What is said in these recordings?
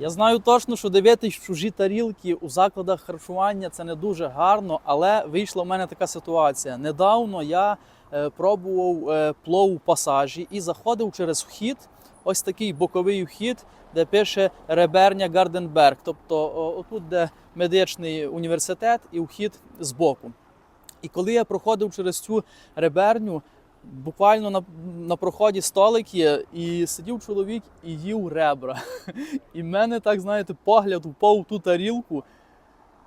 Я знаю точно, що дивитись чужі тарілки у закладах харчування це не дуже гарно, але вийшла в мене така ситуація. Недавно я е, пробував е, плов у пасажі і заходив через вхід, ось такий боковий вхід, де пише Реберня Гарденберг. Тобто отут, де медичний університет, і вхід збоку. І коли я проходив через цю реберню, буквально на, на проході столик є, і сидів чоловік і їв ребра. І в мене, так знаєте, погляд впав в ту тарілку.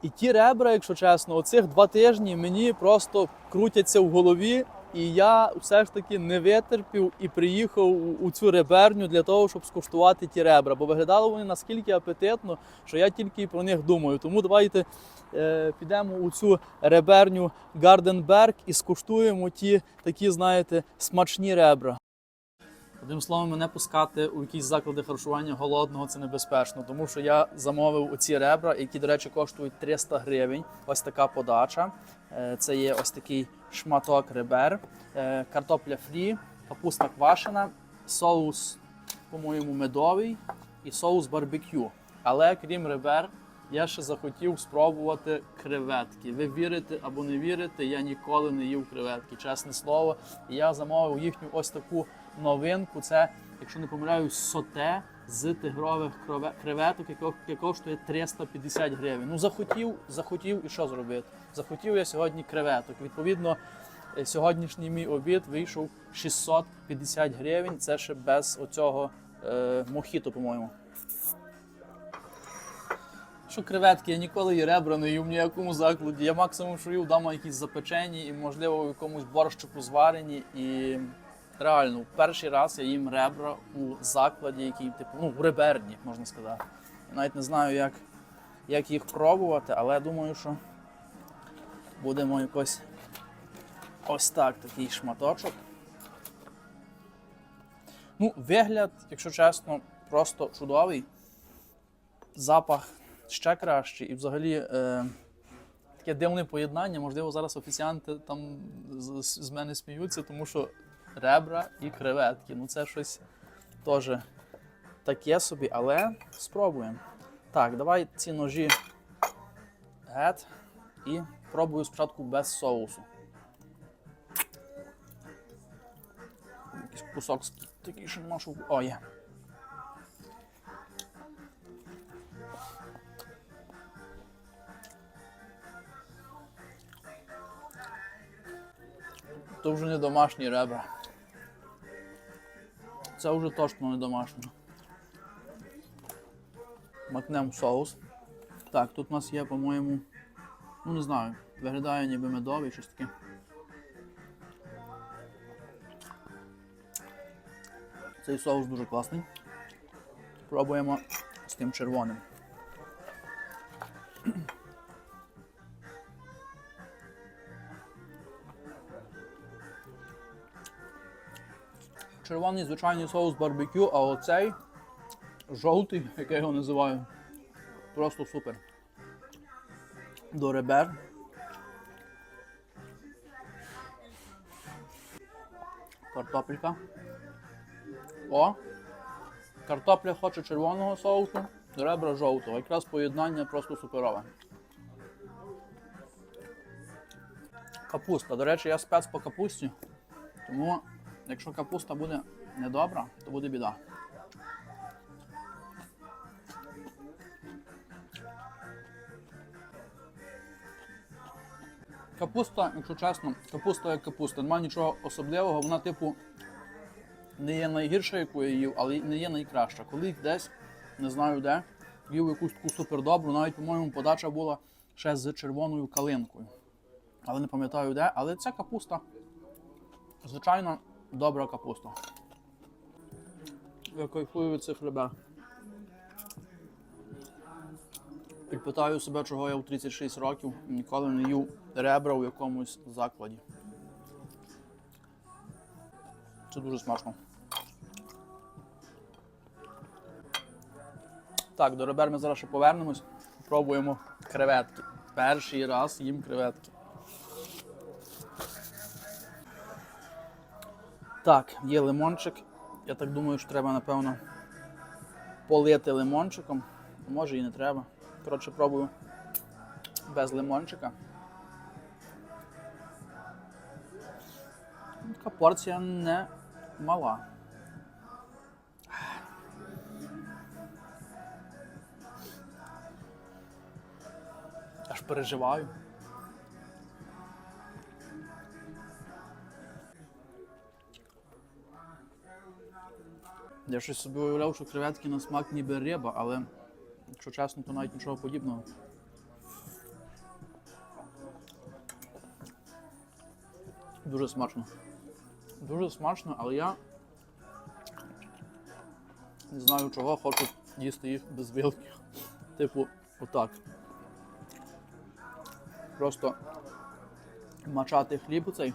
І ті ребра, якщо чесно, оцих два тижні мені просто крутяться в голові. І я все ж таки не витерпів і приїхав у- цю реберню для того, щоб скуштувати ті ребра. Бо виглядали вони наскільки апетитно, що я тільки про них думаю. Тому давайте е, підемо у цю реберню Гарденберг і скуштуємо ті такі, знаєте, смачні ребра. Одним словом, мене пускати у якісь заклади харчування голодного це небезпечно, тому що я замовив оці ребра, які, до речі, коштують 300 гривень. Ось така подача. Е, Це є ось такий шматок ребер, е, картопля фрі, капуста квашена, соус, по-моєму, медовий і соус барбекю. Але крім ребер, я ще захотів спробувати креветки. Ви вірите або не вірите, я ніколи не їв креветки, чесне слово. І я замовив їхню ось таку новинку. Це, якщо не помиляюсь, соте з тигрових креветок, яке- коштує 350 гривень. Ну захотів, захотів і що зробити? Захотів я сьогодні креветок. Відповідно, е, сьогоднішній мій обід вийшов 650 гривень. Це ще без оцього е, мохіто, по-моєму. Що креветки, я ніколи і ребра не їв в ніякому закладі. Я максимум що їв вдома якісь запечені і, можливо, в якомусь борщику зварені. І реально, перший раз я їм ребра у закладі, який, типу, ну, в реберні, можна сказати. Я навіть не знаю, як, як їх пробувати, але думаю, що будемо якось ось так, такий шматочок. Ну, вигляд, якщо чесно, просто чудовий. Запах ще кращий. І взагалі е, таке дивне поєднання. Можливо, зараз офіціанти там з, з мене сміються, тому що ребра і креветки. Ну це щось теж таке собі, але спробуємо. Так, давай ці ножі гет і пробую спочатку без соусу. Якийсь кусок такий, що нема. О, є. То вже не домашні ребра. Це вже точно не домашнє. Макнемо соус. Так, тут у нас є, по-моєму, ну не знаю, виглядає ніби медовий, щось таке. Цей соус дуже класний. Пробуємо з тим червоним. Червоний звичайний соус барбекю, а оцей жовтий, як я його називаю, просто супер. До ребер. Картопелька. О! Картопля хоче червоного соусу, ребра жовтого. Якраз поєднання просто суперове. Капуста. До речі, я спец по капусті. Тому, якщо капуста буде недобра, то буде біда. Капуста, якщо чесно, капуста як капуста, немає нічого особливого, вона, типу, не є найгірша, яку я їв, але не є найкраща. Коли десь, не знаю де, їв якусь таку супердобру, навіть, по-моєму, подача була ще з червоною калинкою. Але не пам'ятаю де, але ця капуста Звичайно, добра капуста. Я кайфую від цих ребер. І питаю себе, чого я у 36 років ніколи не їв ребра у якомусь закладі. Це дуже смачно. Так, до ребер ми зараз ще повернемось. Пробуємо креветки. Перший раз їм креветки. Так, є лимончик. Я так думаю, що треба, напевно, полити лимончиком. може і не треба. Коротше, пробую без лимончика. Така порція не мала. Аж переживаю. Я щось собі уявляв, що креветки на смак ніби риба, але якщо чесно, то навіть нічого подібного. Дуже смачно. Дуже смачно, але я не знаю чого, хочу їсти їх без вилки. Типу, отак. Просто мачати хліб оцей.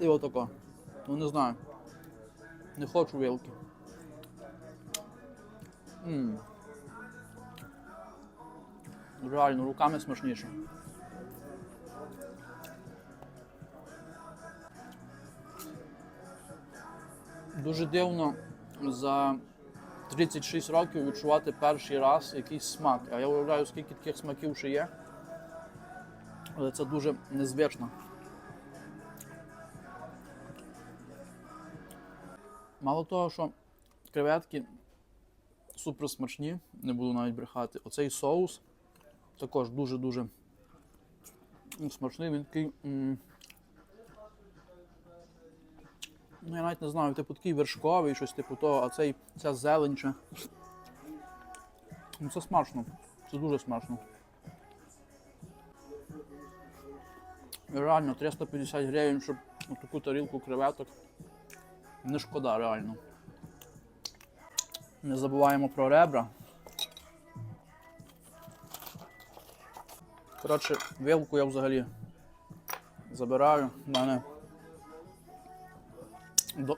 І отако. Ну не знаю. Не хочу вилки. М. Реально, руками смачніше. Дуже дивно за 36 років відчувати перший раз якийсь смак. А я уявляю, скільки таких смаків ще є. Але це дуже незвично. Мало того, що креветки супер смачні, не буду навіть брехати. Оцей соус також дуже-дуже смачний. Він такий. Ну, я навіть не знаю, типу такий вершковий, щось типу того, а цей, ця зелень. Ну, це смачно. Це дуже смачно. Реально 350 гривень, щоб таку тарілку креветок. Не шкода, реально. Не забуваємо про ребра. Коротше, вилку я взагалі забираю. В мене до...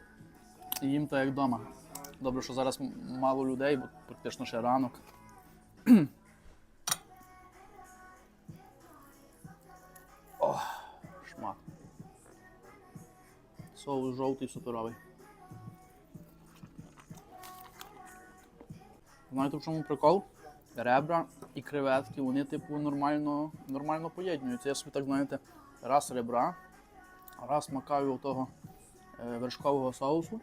їм так як вдома. Добре, що зараз мало людей, бо практично ще ранок. О, шмат. Соус жовтий суперовий. Знаєте в чому прикол? Ребра і креветки, вони типу нормально, нормально поєднуються. Я собі так знаєте, раз ребра, раз макаю того е, вершкового соусу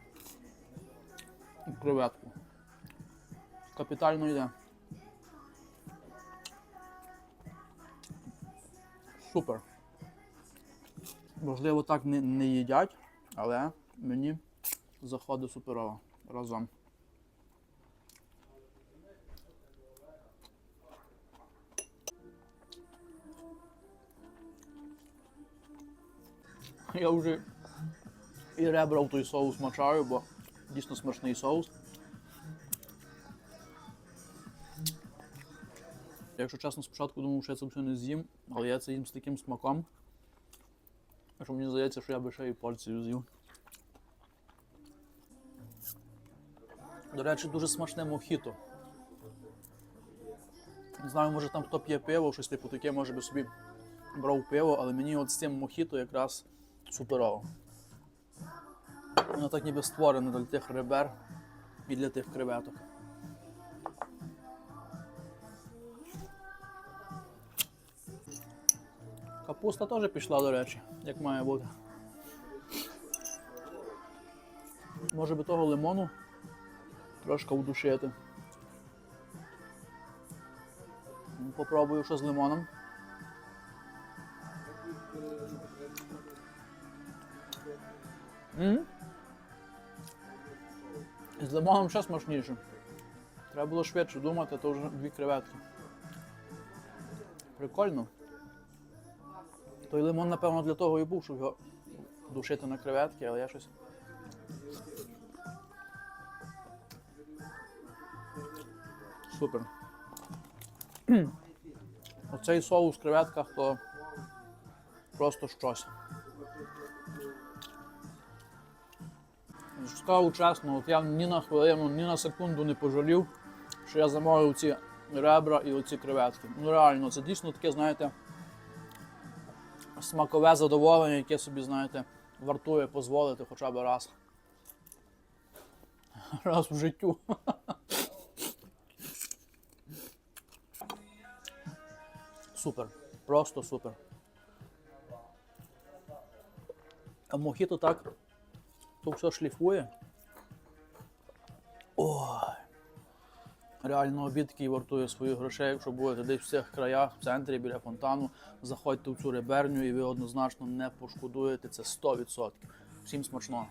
і креветку. Капітально йде. Супер. Можливо, так не, не їдять, але мені заходить суперово разом. Я вже і ребра в той соус мочаю, бо дійсно смачний соус. Якщо чесно, спочатку думав, що я це все не з'їм, але я це їм з таким смаком. Що мені здається, що я би ще і порцію з'їв. До речі, дуже смачне мохіто. Не знаю, може там хто п'є пиво, щось типу таке, може би собі брав пиво, але мені от з цим мохіто якраз суперово. Воно так ніби створене для тих ребер і для тих креветок. Капуста теж пішла, до речі, як має бути. Може би того лимону трошки удушити. Ну, Попробую що з лимоном. М? З лимоном ще смачніше. Треба було швидше думати, то вже дві креветки. Прикольно. Той лимон, напевно, для того і був, щоб його душити на креветки, але я щось. Супер. Оцей соус в креветках то просто щось. Скажу чесно, от я ні на хвилину, ні на секунду не пожалів, що я замовив ці ребра і оці креветки. Ну реально, це дійсно таке, знаєте, смакове задоволення, яке собі, знаєте, вартує дозволити хоча б раз. Раз в життю. Супер. Просто супер. А мохіто так то все шліфує. Ой. Реально обід, який вартує своїх грошей, якщо будете десь в цих краях, в центрі біля фонтану, заходьте в цю реберню і ви однозначно не пошкодуєте це 100%. Всім смачного.